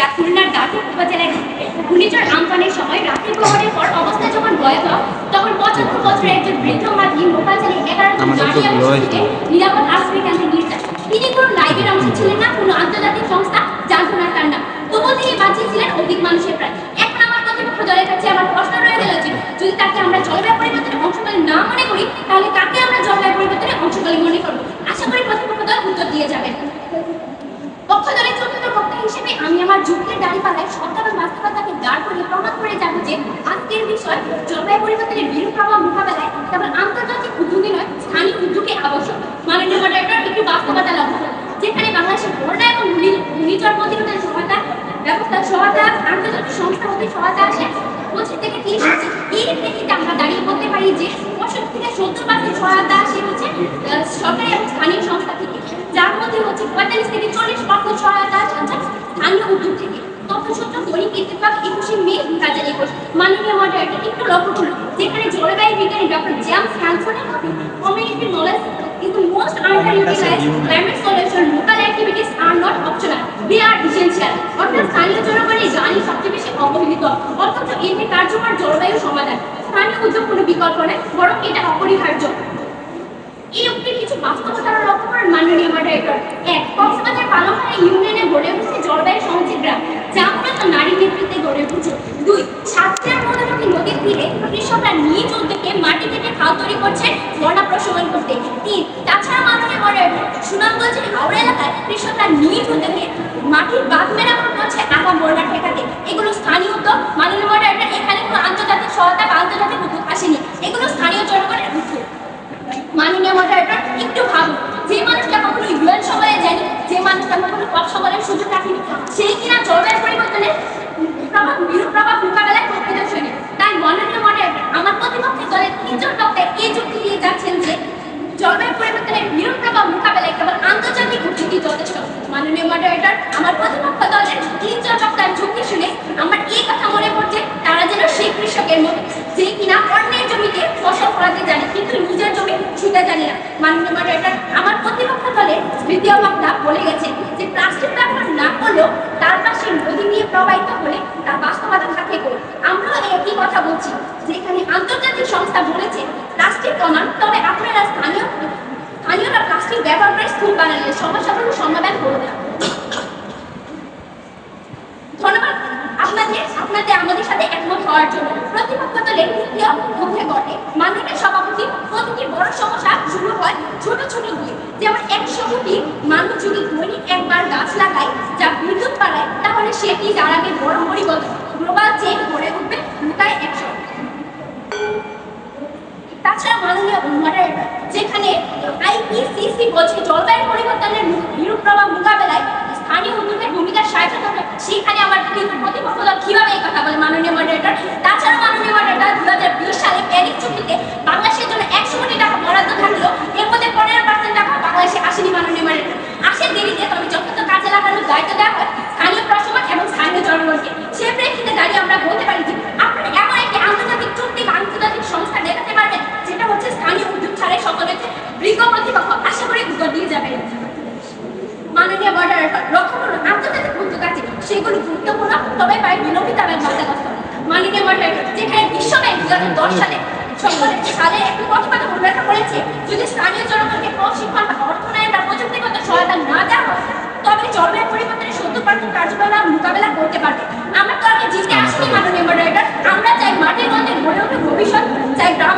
যা খুলনার দাঁড়পুর উপজেলায় ঘূর্ণিঝড় আমফানের সময় রাতের প্রহরের পর অবস্থা যখন ভয়াবহ তখন পঁচাত্তর বছরের একজন বৃদ্ধ মাঝি নৌকা চালিয়ে এগারো নিরাপদ আশ্রয় কেন্দ্রে তিনি কোনো লাইভের অংশ ছিলেন না কোনো আন্তর্জাতিক সংস্থা জানতো না তার নাম তবুও তিনি বাঁচিয়েছিলেন অধিক মানুষের প্রাণ এখন আমার কর্তৃপক্ষ দলের কাছে আমার প্রশ্ন রয়ে গেল যে যদি তাকে আমরা জলবায়ু পরিবর্তনের অংশকারী না মনে করি তাহলে কাকে আমরা জলবায়ু পরিবর্তনের অংশকারী মনে করব আশা করি কর্তৃপক্ষ দল উত্তর দিয়ে যাবেন পক্ষ দলের চতুর্থ বক্তা হিসেবে আমি আমার যুদ্ধের দাঁড়িপাল্লায় সত্য এবং বাস্তবতাকে দাঁড় করিয়ে প্রমাণ করে যাব যে আজকের বিষয় জলবায়ু পরিবর্তনের বিরূপ প্রভাব মোকাবেলায় কেবল আন্তর্জাতিক উদ্যোগে নয়, স্থানীয় উদ্যোগে আবশ্যক। মাননীয় মডারেটর একটি বাস্তবতা করুন। যেখানে বাংলাদেশের বন্যা এবং ঘূর্ণি- ঘূর্ণিঝড় প্রতিরোধের সহায়তা, ব্যবস্থা, সহায়তা, আন্তর্জাতিক সংস্থা হতে সহায়তা আসে পঁচিশ থেকে তিরিশ আছে এই প্রেক্ষিতে আমরা দাঁড়িয়ে বলতে পারি যে পঁয়ষট্টি থেকে সত্তর পার্সেন্ট সহায়তা আসে হচ্ছে সরকারি এবং স্থানীয় সংস্থা থেকে। যার মধ্যে হচ্ছে পঁয়তাল্লিশ থেকে চল্লিশ পার্সেন্ট সহায়তা আসে স্থানীয় উদ্যোগ থেকে। তথ্যসূত্র দৈনিক ইত্তেফাক একুশে মে দু হাজার একুশ মাননীয় মডারেটর একটু লক্ষ্য করুন। যেখানে জলবায়ু বিজ্ঞানী ডক্টর জেমস হ্যানসনের মতে community knowledge is the most underutilized climate solution local activities are not optional. They are essential. অর্থাৎ স্থানীয় জনগণের জ্ঞানই সবচেয়ে বেশি অবহেলিত। অথচ এটি কার্যকর জলবায়ু সমাধান। স্থানীয় উদ্যোগ কোনো বিকল্প নয় বরং এটা অপরিহার্য। এই উক্তির কিছু বাস্তবতার লক্ষ্য করেন মাননীয় মডারেটর এক কক্সবাজার পালংখানা ইউনিয়নে গড়ে উঠেছে জলবায়ু গ্রাম যা মূলত নারী নেতৃত্বে গড়ে উঠেছে দুই সাতটার মনোরমী নদীর তীরে কৃষকরা নিজ উদ্যোগে মাটি কেটে খাল তৈরি করছে বন্যা প্রশমন করতে তিন তাছাড়া মাননীয় মডারেটর সুনামগঞ্জের এলাকায় কৃষকরা মাটির মেরামত আগাম ঠেকাতে। এগুলো স্থানীয় উদ্যোগ। মাননীয় এখানে কোনো আন্তর্জাতিক সহায়তা বা আন্তর্জাতিক উদ্যোগ আসেনি। এগুলো স্থানীয় জনগণের উদ্যোগ। মাননীয় মডারেটর একটু ভাবুন, যে মানুষটা কখনো ইউএন সভায় যায়নি, যে মানুষটা কখনো কপ সভার সুযোগ রাখেনি, সেই কিনা জলবায়ু পরিবর্তনের প্রভাব বিরূপ প্রভাব মোকাবেলায় প্রকৃতশীলী তাই মাননীয় মডারেটর আমার প্রতিপক্ষের দলের তিনজন বক্তা এই যুক্তি দিয়ে যাচ্ছেন যে জলবায়ু পরিবর্তনের বিরূপ প্রভাব মোকাবেলায় কেবল আন্তর্জাতিক উদ্যোগই যথেষ্ট মডারেটর আমার প্রতিপক্ষ দলের তিনজন বক্তার যুক্তি শুনে আমার এই কথা মনে পড়ছে, তারা যেন সেই কৃষকের মতো, যে কিনা অন্যের জমিতে ফসল ফলাতে জানে, কিন্তু নিজের জমি ছুতে জানে না। মাননীয় মডারেটর আমার প্রতিপক্ষ দলের তৃতীয় বক্তা বলে গেছে যে প্লাস্টিক ব্যবহার না করলেও তার পাশে নদী দিয়ে প্রবাহিত হলে তার বাস্তবতা থাকে কই আমরাও একই কথা বলছি, যেখানে আন্তর্জাতিক সংস্থা বলেছে, প্লাস্টিক কমান, তবে আপনারা স্থানীয়, স্থানীয়রা প্লাস্টিক ব্যবহার করে স্কুল বানালে সমস্যাগুলো সমাধান করবে না। আপনাদের, আমাদের সাথে একমত হওয়ার জন্য প্রতিপক্ষ দলের তৃতীয় মধ্যে ঘটে মাননীয় সভাপতি, প্রতিটি বড় সমস্যা শুরু হয় ছোট ছোট দিয়ে। যেমন একশো কোটি মানুষ যদি দৈনিক একবার গাছ লাগায় যা বিদ্যুৎ বাড়ায় তাহলে সেটি দাঁড়াবে বড় পরিবর্তন গ্লোবাল চেন গড়ে উঠবে লুকায় একশো তাছাড়া মাননীয় যেখানে আইপিসিসি বলছে জলবায়ু পরিবর্তনের বিরূপ প্রভাব মোকাবেলায় স্থানীয় উদ্যোগের ভূমিকা সাহায্য সেখানে আমার কিন্তু প্রতিপক্ষ দল কীভাবে এই কথা বলে মাননীয় মডারেটর তাছাড়া মাননীয় মডারেটর দু হাজার বিশ সালে প্যারিস চুক্তিতে বাংলাদেশের জন্য একশো কোটি টাকা বরাদ্দ থাকল এর মধ্যে পনেরো পার্সেন্ট টাকা বাংলাদেশে আসেনি মাননীয় মডারেটর আসে দেরিতে তবে যথাযথ কাজে লাগানোর দায়িত্ব দেওয়া হয় স্থানীয় প্রশাসন এবং স্থানীয় জনগণকে। সে প্রেক্ষিতে দাঁড়িয়ে আমরা বলতে পারি যে, আপনারা এমন একটি আন্তর্জাতিক চুক্তি বা আন্তর্জাতিক সংস্থা দেখাতে পারবেন যেটা হচ্ছে স্থানীয় উদ্যোগ ছাড়াই সকলের বিজ্ঞ কর্তৃপক্ষ আশা করি উত্তর দিয়ে যাবেন। মাননীয় বর্ডার লক্ষ্য সেগুলো গুরুত্বপূর্ণ, তবে পায় বিলম্বিত এবং বাধাগ্রস্ত মাননীয় বর্ডার যেখানে বিশ্ব দু হাজার দশ সালে সালে একটি প্রতিবেদন উল্লেখ করেছে, যদি স্থানীয় জনগণকে বা অর্থনয়ন বা প্রযুক্তিগত সহায়তা না দেওয়া হয়, তবে জলবায়ু পরিবর্তনের সত্তর পার্সেন্ট কার্যকলাপ মোকাবেলা করতে পারবে। আমরা তো আগে জিতে আসিনি, মাননীয় মডারেটর আমরা চাই মাটির গন্ধে গড়ে ওঠে ভবিষ্যৎ, চাই গ্রাম